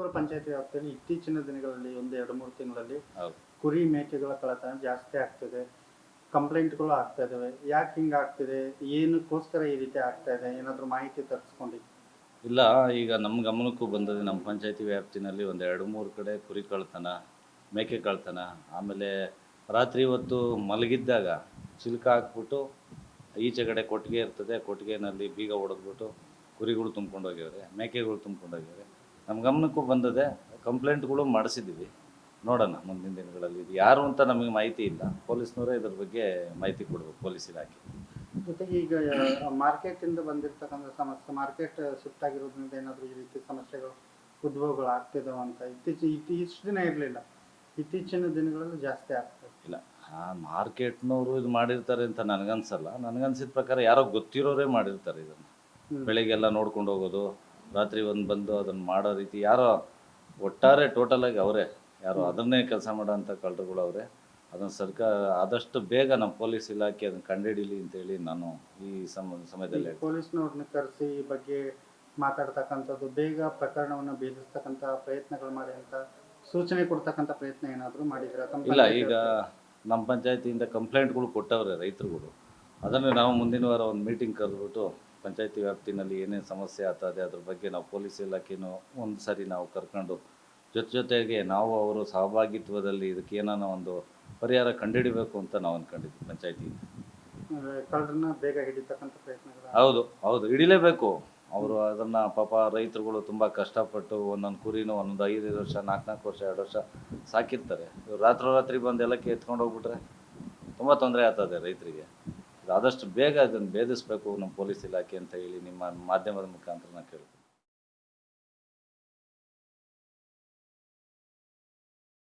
ಹೊಸಕೂರು ಪಂಚಾಯತಿ ವ್ಯಾಪ್ತಿಯಲ್ಲಿ ಇತ್ತೀಚಿನ ದಿನಗಳಲ್ಲಿ ಒಂದು ಎರಡು ಮೂರು ತಿಂಗಳಲ್ಲಿ ಕುರಿ ಮೇಕೆಗಳ ಕಳ್ಳತನ ಜಾಸ್ತಿ ಆಗ್ತಿದೆ. ಕಂಪ್ಲೇಂಟ್ಗಳು ಆಗ್ತಾ ಇದಾವೆ. ಯಾಕೆ ಹಿಂಗೆ ಆಗ್ತಿದೆ? ಏನಕ್ಕೋಸ್ಕರ ಈ ರೀತಿ ಆಗ್ತಾ ಇದೆ? ಏನಾದರೂ ಮಾಹಿತಿ ತರಿಸ್ಕೊಂಡು. ಇಲ್ಲ ಈಗ ನಮ್ಮ ಗಮನಕ್ಕೂ ಬಂದದೆ ನಮ್ಮ ಪಂಚಾಯತಿ ವ್ಯಾಪ್ತಿನಲ್ಲಿ ಒಂದು ಎರಡು ಮೂರು ಕಡೆ ಕುರಿ ಕಳ್ತನ ಮೇಕೆ ಕಳ್ತನ ಆಮೇಲೆ ರಾತ್ರಿ ಹೊತ್ತು ಮಲಗಿದ್ದಾಗ ಚಿಲ್ಕ ಹಾಕ್ಬಿಟ್ಟು ಈಚೆ ಕಡೆ ಕೊಟ್ಟಿಗೆ ಇರ್ತದೆ. ಕೊಟ್ಟಿಗೆನಲ್ಲಿ ಬೀಗ ಹೊಡೆದ್ಬಿಟ್ಟು ಕುರಿಗಳು ತುಂಬ್ಕೊಂಡು ಹೋಗ್ಯವ್ರೆ ಮೇಕೆಗಳು ತುಂಬ್ಕೊಂಡು ಹೋಗ್ಯವ್ರೆ ನಮ್ಮ ಗಮನಕ್ಕೂ ಬಂದದೆ ಕಂಪ್ಲೇಂಟ್ಗಳು ಮಾಡಿಸಿದ್ದೀವಿ ನೋಡೋಣ ಮುಂದಿನ ದಿನಗಳಲ್ಲಿ. ಇದು ಯಾರು ಅಂತ ನಮಗೆ ಮಾಹಿತಿ ಇಲ್ಲ. ಪೊಲೀಸ್ನವರೇ ಇದ್ರ ಬಗ್ಗೆ ಮಾಹಿತಿ ಕೊಡಬೇಕು ಪೊಲೀಸ್ ಇಲಾಖೆ. ಜೊತೆಗೆ ಈಗ ಮಾರ್ಕೆಟಿಂದ ಬಂದಿರ್ತಕ್ಕಂಥ ಸಮಸ್ಯೆ ಮಾರ್ಕೆಟ್ ಶಿಫ್ಟ್ ಆಗಿರೋದ್ರಿಂದ ಏನಾದರೂ ಈ ರೀತಿ ಸಮಸ್ಯೆಗಳು ಉದ್ಭವಗಳು ಆಗ್ತಿದಾವೆ ಅಂತ ಇತ್ತೀಚೆಗೆ ಇತ್ತೀ ಇಷ್ಟು ದಿನ ಇರಲಿಲ್ಲ. ಇತ್ತೀಚಿನ ದಿನಗಳಲ್ಲಿ ಜಾಸ್ತಿ ಆಗ್ತದೆ. ಇಲ್ಲ ಆ ಮಾರ್ಕೆಟ್ನವರು ಇದು ಮಾಡಿರ್ತಾರೆ ಅಂತ ನನಗನ್ಸಲ್ಲ. ನನಗನ್ಸಿದ ಪ್ರಕಾರ ಯಾರೋ ಗೊತ್ತಿರೋರೇ ಮಾಡಿರ್ತಾರೆ ಇದನ್ನು. ಬೆಳಿಗ್ಗೆಲ್ಲ ನೋಡ್ಕೊಂಡು ಹೋಗೋದು ರಾತ್ರಿ ಒಂದು ಬಂದು ಅದನ್ನು ಮಾಡೋ ರೀತಿ ಯಾರೋ ಒಟ್ಟಾರೆ ಟೋಟಲಾಗಿ ಅವರೇ. ಯಾರೋ ಅದನ್ನೇ ಕೆಲಸ ಮಾಡೋಂಥ ಕಳ್ಳರುಗಳು ಅವರೇ. ಅದನ್ನು ಸರ್ಕಾರ ಆದಷ್ಟು ಬೇಗ ನಮ್ಮ ಪೊಲೀಸ್ ಇಲಾಖೆ ಅದನ್ನು ಕಂಡುಹಿಡೀಲಿ ಅಂತೇಳಿ ನಾನು ಈ ಸಮ ಸಮಯದಲ್ಲಿ. ಪೊಲೀಸ್ನವ್ರನ್ನ ಕರೆಸಿ ಈ ಬಗ್ಗೆ ಮಾತಾಡ್ತಕ್ಕಂಥದ್ದು ಬೇಗ ಪ್ರಕರಣವನ್ನು ಭೇದಿಸ್ತಕ್ಕಂಥ ಪ್ರಯತ್ನಗಳು ಮಾಡಿ ಅಂತ ಸೂಚನೆ ಕೊಡ್ತಕ್ಕಂಥ ಪ್ರಯತ್ನ ಏನಾದರೂ ಮಾಡಿದ್ರೆ ಇಲ್ಲ ಈಗ ನಮ್ಮ ಪಂಚಾಯತಿಯಿಂದ ಕಂಪ್ಲೇಂಟ್ಗಳು ಕೊಟ್ಟವ್ರೆ ರೈತರುಗಳು. ಅದನ್ನು ನಾವು ಮುಂದಿನ ವಾರ ಒಂದು ಮೀಟಿಂಗ್ ಕರೆದ್ಬಿಟ್ಟು ಪಂಚಾಯಿತಿ ವ್ಯಾಪ್ತಿನಲ್ಲಿ ಏನೇನು ಸಮಸ್ಯೆ ಆಗ್ತದೆ ಅದ್ರ ಬಗ್ಗೆ ನಾವು ಪೊಲೀಸ್ ಇಲಾಖೆನೂ ಒಂದು ಸಾರಿ ನಾವು ಕರ್ಕೊಂಡು ಜೊತೆ ಜೊತೆಗೆ ನಾವು ಅವರು ಸಹಭಾಗಿತ್ವದಲ್ಲಿ ಇದಕ್ಕೆ ಏನಾನ ಒಂದು ಪರಿಹಾರ ಕಂಡುಹಿಡಬೇಕು ಅಂತ ನಾವು ಅಂದ್ಕೊಂಡಿದ್ವಿ ಕಳ್ಳರನ್ನ ಬೇಗ ಹಿಡಿತಕ್ಕಂಥ ಪ್ರಯತ್ನಗಳು ಹೌದು ಹೌದು ಹಿಡಿಲೇಬೇಕು. ಅವರು ಅದನ್ನ ಪಾಪ ರೈತರುಗಳು ತುಂಬ ಕಷ್ಟಪಟ್ಟು ಒಂದೊಂದು ಕುರಿನೂ ಒಂದೊಂದು ಐದೈದು ವರ್ಷ ನಾಲ್ಕು ನಾಲ್ಕು ವರ್ಷ ಎರಡು ವರ್ಷ ಸಾಕಿರ್ತಾರೆ. ರಾತ್ರಿ ರಾತ್ರೋರಾತ್ರಿ ಬಂದು ಎಲ್ಲಕ್ಕೆ ಎತ್ಕೊಂಡು ಹೋಗ್ಬಿಟ್ರೆ ತುಂಬ ತೊಂದರೆ ಆಗ್ತದೆ ರೈತರಿಗೆ. ಆದಷ್ಟು ಬೇಗ ಅದನ್ನು ಭೇದಿಸಬೇಕು ನಮ್ಮ ಪೊಲೀಸ್ ಇಲಾಖೆ ಅಂತ ಹೇಳಿ ನಿಮ್ಮ ಮಾಧ್ಯಮದ ಮುಖಾಂತರ ನಾನು ಕೇಳ್ತೀನಿ.